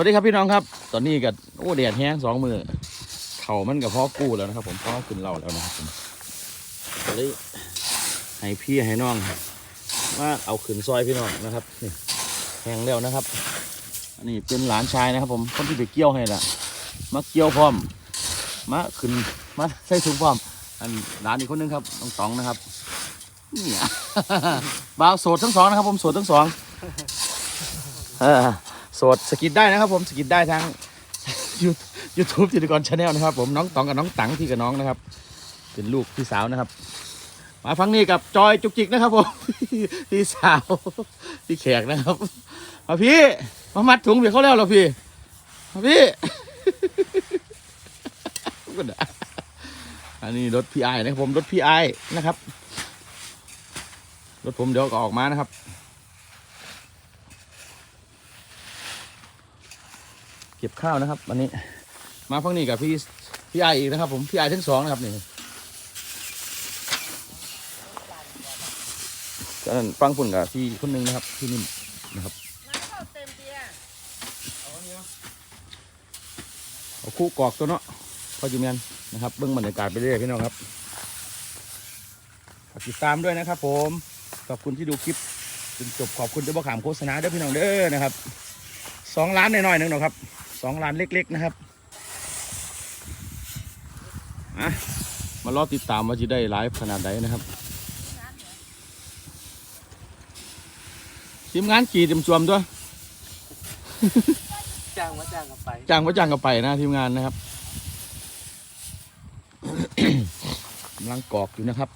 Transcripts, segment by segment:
วัสดีครับพี่น้องครับ ตอนนี้กับโอ้แดดแห้งสองมือเข่ามันกับพ่อกู้แล้วนะครับ ผมพ่อขึ้นเหล่าแล้วนะครับผมก็เลยให้พี่ให้น้องมาเอาขึ้นซอยพี่น้องนะครับนี่แห้งแล้วนะครับอันนี้เป็นหลานชายนะครับ ผมคนที่ไปเกี่ยวให้ละมาเกี่ยวพร้อมมาขึ้นมาใส่ถุงพร้อม อันหลานอีกคนนึงครับน้องตองนะครับเนี่ยบ่าวโสดทั้งสองนะครับ ผมโสดทั้งสองเออ สดสกิดได้นะครับผมสกิดได้ทั้งยูทูบจิตกรชาแนลนะครับ ผมน้องตองกับน้องตังพี่กับน้องนะครับ เป็นลูกพี่สาวนะครับ มาฟังนี่กับจอยจุกจิกนะครับผมพี่สาวพี่แขกนะครับมาพี่มามัดถุงเบียเขาแล้วเหรอพี่มาพี่อันนี้รถพี่ไอนะครับผมรถพี่ไอนะครับรถผมเดี๋ยวก็ออกมานะครับ เก็บข้าวนะครับวันนี้ มาฟังนี่กับพี่พี่ไออีกนะครับผมพี่ไอทั้งสองนะครับนี่ก็นั่นฟังฝุ่นกับพี่คนหนึงนะครับพี่นิ่มนะครับเอาคู่กอกตัวเนาะพอจูเมียนนะครับเบื้องบรรยากาศไปเรื่อยพี่น้องครับฝากติดตามด้วยนะครับผมขอบคุณที่ดูคลิปจนจบขอบคุณที่บอกขามโฆษณาด้วยพี่น้องเด้อนะครับสองล้านหน่อยๆหนึงเนาะครับ สองล้านเล็กๆนะครับอะมารอติดตามว่าจะได้ไลฟ์ขนาดไหนนะครับทีมงานกี่เต็มชวมด้วยจ้างมาจ้างกันไปจ้างว่าจ้างกันไปนะทีมงานนะครับกำลังกรอกอยู่นะครับ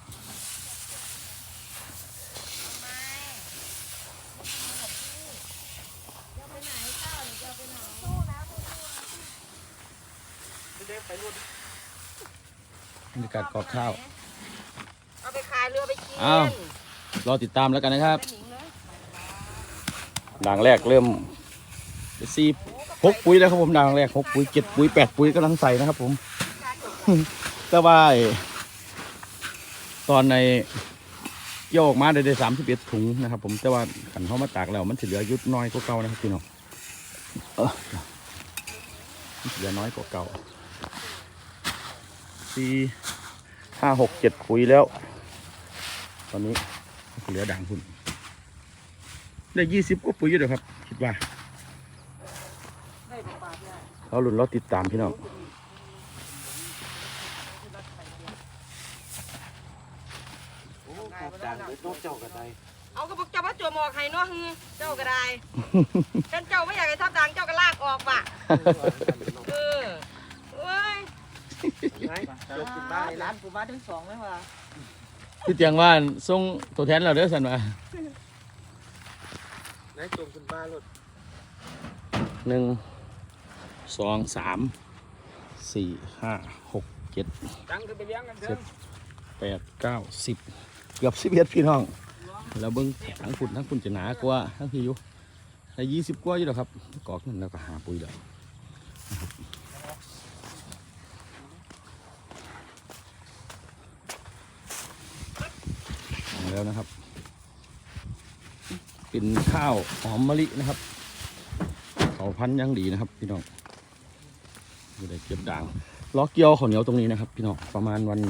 บรรยากาศกรอกข้าว เอาไปขายเรือไปกินอ้าว รอติดตามแล้วกันนะครับไปหนิงเลยด่างแรกเริ่มซีหกปุ๋ยแล้วครับผมด่างแรกหกปุ๋ยเจ็ดปุ๋ยแปดปุ๋ยกำลังใส่นะครับผม แต่ว่าไอ้ตอนในเกี่ยวออกมาได้ได้สามสิบเอ็ดถุงนะครับ ผมแต่ว่าขันเข้ามาตากแล้วมันจะเหลืออยุดน้อยกว่าเก่านะครับพี่น้องเออมันสิเหลือน้อยกว่าเก่า สี่ห้าหกเจ็ดปุ๋ยแล้ว ตอนนี้เหลือด่างคุณได้ยี่สิบกว่าปุ๋ยอยู่เดี๋ยวครับ คิดว่าเราหลุนเราติดตามพี่น้องโอ้ขอบจ้างเลยนกเจ้ากันได้เอากระปุกเจ้าพระจัวหมอกให้เนาะฮึเจ้าก็ได้กันเจ้าไม่อยากให้ทับดังเจ้าก็ลากออกว่ะเออเว้ยไหน จบกินบ้านร้านกูมาถึงสองเลยว่ะพี่เตียงว่าส่งตัวแทนเราเด้อสันว่าไหนจบกินบ้านรถหนึ่งสองสามสี่ห้าหกเจ็ด จังคือไปเลี้ยงกันเถอะแปดเก้าสิบเกือบสิบเอ็ดพี่น้อง แล้วเบิ้งทั้งฝุ่นทั้งฝุ่นจะหนากว่าทั้งพี่อยู่ได้ยี่สิบกว่าอยู่แล้วครับกอกนั่นแล้วก็หาปุ๋ยแล้วนะครับเอา แล้วนะครับ เป็นข้าวหอมมะลินะครับเขาพันธุ์ยังดีนะครับ พี่น้องไม่ได้เก็บด่างล้อเกี่ยวข้าวเหนียวตรงนี้นะครับ พี่น้องประมาณวัน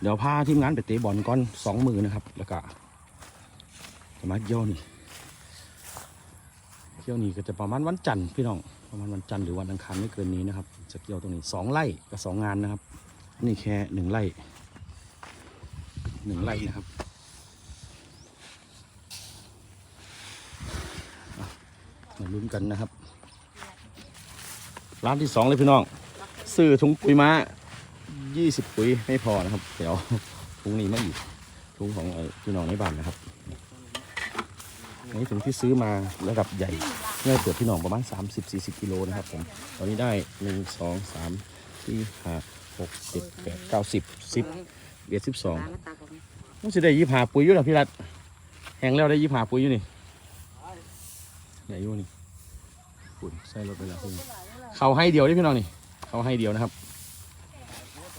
เดี๋ยวพาทีมงานไปเตะบอลก่อนสองมือนะครับ แล้วก็จะมาเกี่ยวนี่เกี่ยวนี่ก็จะประมาณวันจันทร์พี่น้องประมาณวันจันทร์หรือวันอังคารไม่เกินนี้นะครับ จะเกี่ยวตรงนี้สองไร่กับสองงานนะครับ นี่แค่หนึ่งไร่หนึ่งไร่นะครับอะมา ลุ้นกันนะครับ ร้านที่สองเลยพี่น้อง ซื้อถุงปุ๋ยม้ายี่สิบปุ๋ยไม่พอนะครับ เดี๋ยวถุงนี้ไม่อีกถุงของพี่น้องในบ้านนะครับนี้ถุงที่ซื้อมาระดับใหญ่เมื่อเกิดพี่น้องประมาณ 30-40กิโลนะครับผมตอนนี้ได้หนึ่งสองสามสี่ห้าหกเจ็ดแปดเก้าสิบสิบเอ็ดสิบสองมันจะได้ยี่ห้าปุ๋ยอยู่นะพี่รัตแห้งแล้วได้ยี่ห้าปุ๋ยอยู่นี่ไหนอยู่นี่ ปุ๋ยใส่รถไปแล้วพี่เขาให้เดียวนี่พี่น้องนี่ เขาให้เดียวนะครับ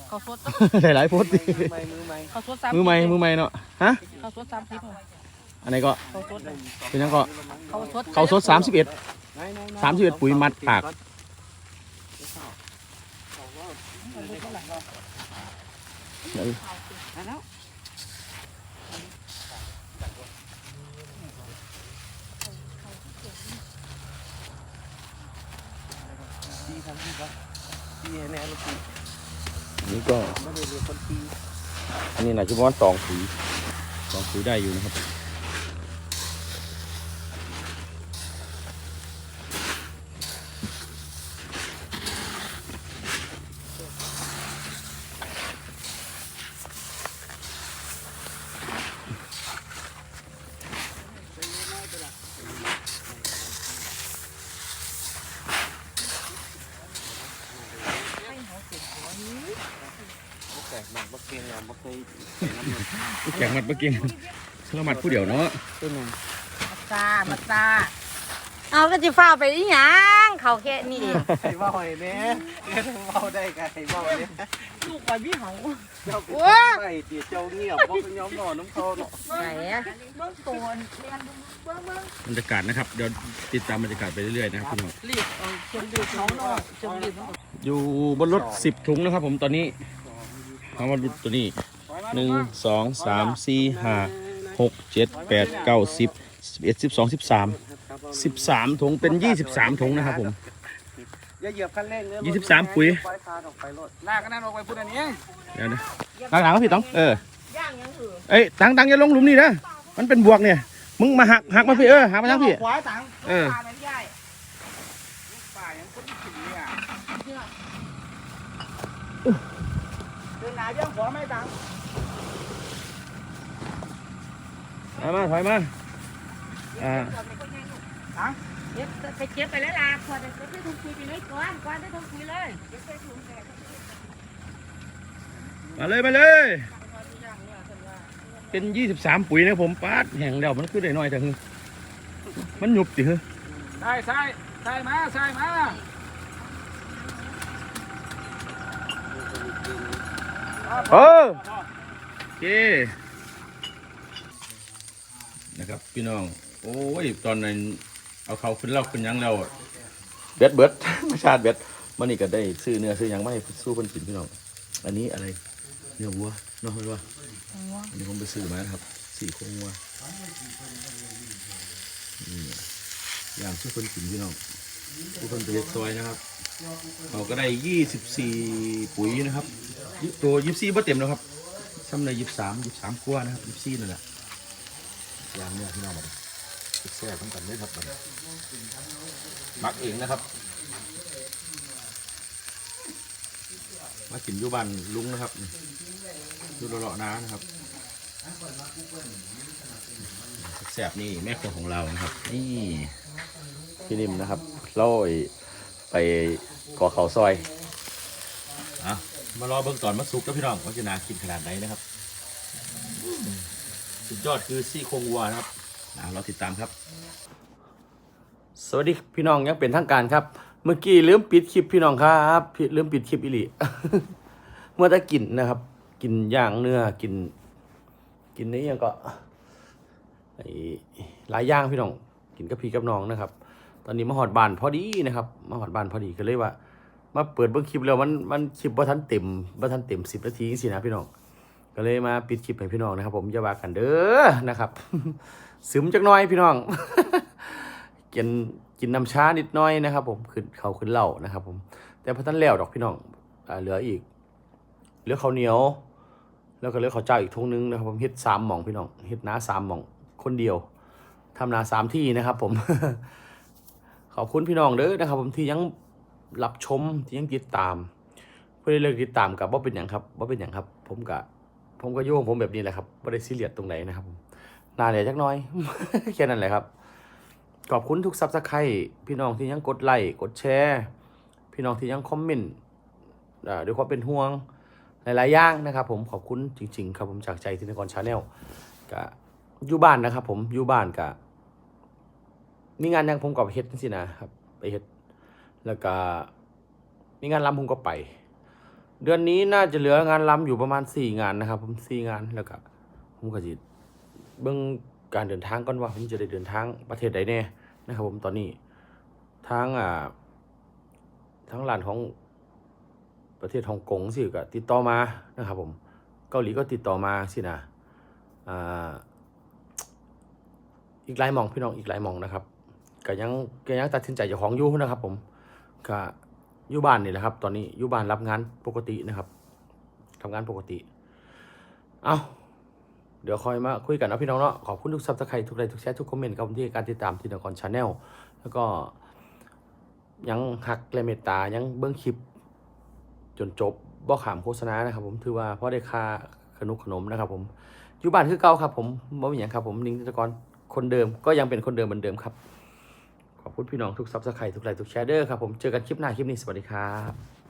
เขาสดได้หลายโพสต์ดิมือใหม่มือใหม่เขาสดสามมือใหม่มือใหม่เนาะฮะเขาสดสามสิบอันไหนก็เขาสดเป็นยังก็เขาสดเขาสดสามสิบเอ็ดไหนไหนไหนสามสิบเอ็ดปุ๋ยมัดปากแล้วดีครับดีครับดีแน่ลูกพี่ อันนี้ก็ ไม่ได้เรียนคนที อันนี้นะคือว่าสองสีตองสีได้อยู่นะครับ แตกหนักบักเกียงอะบักเคยแข่งมัดเมื่อกี้เรามัดผู้เดียวเนาะตัวหนึ่งมาซามาซาเอาก็จะฝ้าไปอีหยังเขาแค่นี้เองไข่เบาไอ้เนี่ยเบาได้กันไข่เบาเนี่ยลูกปล่อยพี่เขาเจ้าเป็นไข่เตี๋ยเจ้าเงียบบอกเป็นย้อมนอนน้ำเขาเนาะไหนอะเบิ้งโตนเรียนเบิ้งเบิ้งบรรยากาศนะครับเดี๋ยวติดตามบรรยากาศไปเรื่อยๆนะครับพี่น้องรีบเอาเชิงรีบเขาเนาะเชิงรีบมันก็อยู่บนรถสิบถุงนะครับผมตอนนี้ เอามาดูตัวนี้หนึ่งสองสามสี่ห้าหกเจ็ดแปดเก้าสิบสิบเอ็ดสิบสองสิบสามสิบสามถุงเป็นยี่สิบสามถุงนะครับผมอย่าเหยียบคันเร่งเลยยี่สิบสามปุ๋ยไฟฟ้าออกไปรถลากกันนั่นออกไปพูดอันนี้เดี๋ยวนะหลังๆก็พี่ต้องเออย่างยังถือเอ้ยตังตังอย่าลงหลุมนี่นะมันเป็นบวกเนี่ยมึงมาหักหักมาพี่เออหักมาทางพี่ขวาตังเออปลาแบบใหญ่ป่ายังคนถึงเนี่ย เดินหนาเรื่องขวาไม่ตังมามาถอยมาอ่าเก็บไปเก็บไปแล้วล่ะขวดเก็บไปถุงคุยไปเลยก่อนก่อนได้ถุงคุยเลยเก็บไปถุงแดงมาเลยมาเลยเป็นยี่สิบสามปุ๋ยนะผมปาดแห่งเดียวมันคือได้น้อยแต่คือมันหยุบดิคือใช่ใช่ใช่มาใช่มา เออโอเคนะครับ พี่น้อง โอ้ยตอนนั้นเอาเขาขึ้นเล่าขึ้นหยังแล้วเบ็ดเบ็ดไม่ชาติเบ็ดมันนี่ก็ได้ซื้อเนื้อซื้อหยังไม่สู้คนกินพี่น้อง อันนี้อะไรเนื้อวัวเนาะเห็นว่าอันนี้ผมไปซื้อมานะครับสี่โครงวัวนี่อย่างช่วยคนกินพี่น้องทุกคนไปเล็กซอยนะครับ เราก็ได้ยี่สิบสี่ปุ๋ยนะครับยี่ ตัวยี่สี่บ่เต็มแล้วครับซ้ำในยี่สามยี่สามกว่านะครับยี่สี่นั่นแหละอย่างเนี้ยพี่น้องมาแซ่บทั้งกันเลยครับบันมักเองนะครับ มากินอยู่บ้านลุงนะครับอยู่เลาะๆน้านะครับแซ่บนี่แม่ครัวของเรานะครับ นี่พี่นิ่มนะครับเราไปก่อเขาซอย มารอเบิ่งตอนมาสุกแล้วพี่น้องว่าจะน่ากินขนาดไหนนะครับสุดยอดคือซี่โครงวัวนะครับอะเราติดตามครับ สวัสดีพี่น้องยังเป็นทางการครับ เมื่อกี้ลืมปิดคลิปพี่น้องครับพี่ลืมปิดคลิปอิลิเมื่อตะกินนะครับ กินย่างเนื้อกิน กินนี้ยังก็อ้หลายย่างพี่น้อง กินกับพี่กับน้องนะครับ ตอนนี้มาหอดบานพอดีนะครับมาหอดบานพอดีก็เลยว่า มาเปิดเบิ่งคลิปแล้วมันมันคลิปบ่ทันเต็มบ่ทันเต็มสิบนาทีสินะพี่น้องก็เลยมาปิดคลิปให้พี่น้องนะครับ ผมอย่าว่ากันเด้อนะครับซึมจักน้อยพี่น้องกินกินน้ำชานิดหน้อยนะครับ ผมขึ้นเขาขึ้นเหล่านะครับ ผม แต่พอท่านแล้วดอกพี่น้องเหลืออีกเหลือข้าวเหนียว แล้วก็เหลือข้าวเจ้าอีกทุงนึงนะครับ ผมเฮ็ดสามหม่องพี่น้องเฮ็ดนาสามหม่องคนเดียวทำนาสามที่นะครับ ผม ขอบคุณพี่น้องเด้อนะครับ ผมที่ยัง รับชมที่ยังติดตามเพื่อเลิกติดตามกับว่าเป็นอย่างครับว่าเป็นอย่างครับ ผมกะผมก็โยงผมแบบนี้แหละครับไม่ได้ซีเรียสตรงไหนนะครับผมหนเหนียจักน้อย แค่นั้นแหละครับ ขอบคุณทุกซับสไครต์พี่น้องที่ยังกดไลค์กดแชร์ พี่น้องที่ยังคอมเมนต์ด้วยความเป็นห่วงหลายๆอย่างนะครับ ผมขอบคุณจริง ๆ ครับผมจากใจที่นกรชาแนลกะอยู่บ้านนะครับ ผมอยู่บ้านกะมีงานยังผมก็ไปเฮ็ดจังซี่นะครับ ไปเฮ็ด แล้วก็มีงานรำผมก็ไป เดือนนี้น่าจะเหลืองานรำอยู่ประมาณสี่งานนะครับ ผมสี่งานแล้วก็ผมก็สิเบิ่งการเดินทางก่อนว่าผมจะได้เดินทางประเทศใดแน่นะครับ ผมตอนนี้ทางอ่าทางร้านของประเทศฮ่องกงสิก็ติดต่อมานะครับ ผมเกาหลีก็ติดต่อมาสินะอ่าอีกหลายมองพี่น้องอีกหลายมองนะครับก็ยังก็ยังตัดสินใจจ้าของอยู่นะครับ ผม ก็อยู่บ้านนี่แหละครับ ตอนนี้อยู่บ้านรับงานปกตินะครับทำงานปกติ เอาเดี๋ยวคอยมาคุยกันนะพี่น้องเนาะขอบคุณทุกซับสไครต์ทุกไลค์ทุกแชร์ทุกคอมเมนต์ครับผมที่การติดตามที่นครชาแนลแล้วก็ยังหักและเมตตายังเบื้องคลิป จนจบบ่ขามโฆษณานะครับ ผมถือว่าเพราะได้ค่าขนุกขนมนะครับ ผมอยู่บ้านคือเก่าครับ ผมบ่มีหยังครับ ผมนิ่งตะกรคนเดิมก็ยังเป็นคนเดิมเหมือนเดิมครับ ขอบคุณพี่น้องทุกซับสไครต์ทุกไลค์ทุกแชร์เดอร์ครับผมเจอกันคลิปหน้าคลิปนี้สวัสดีครับ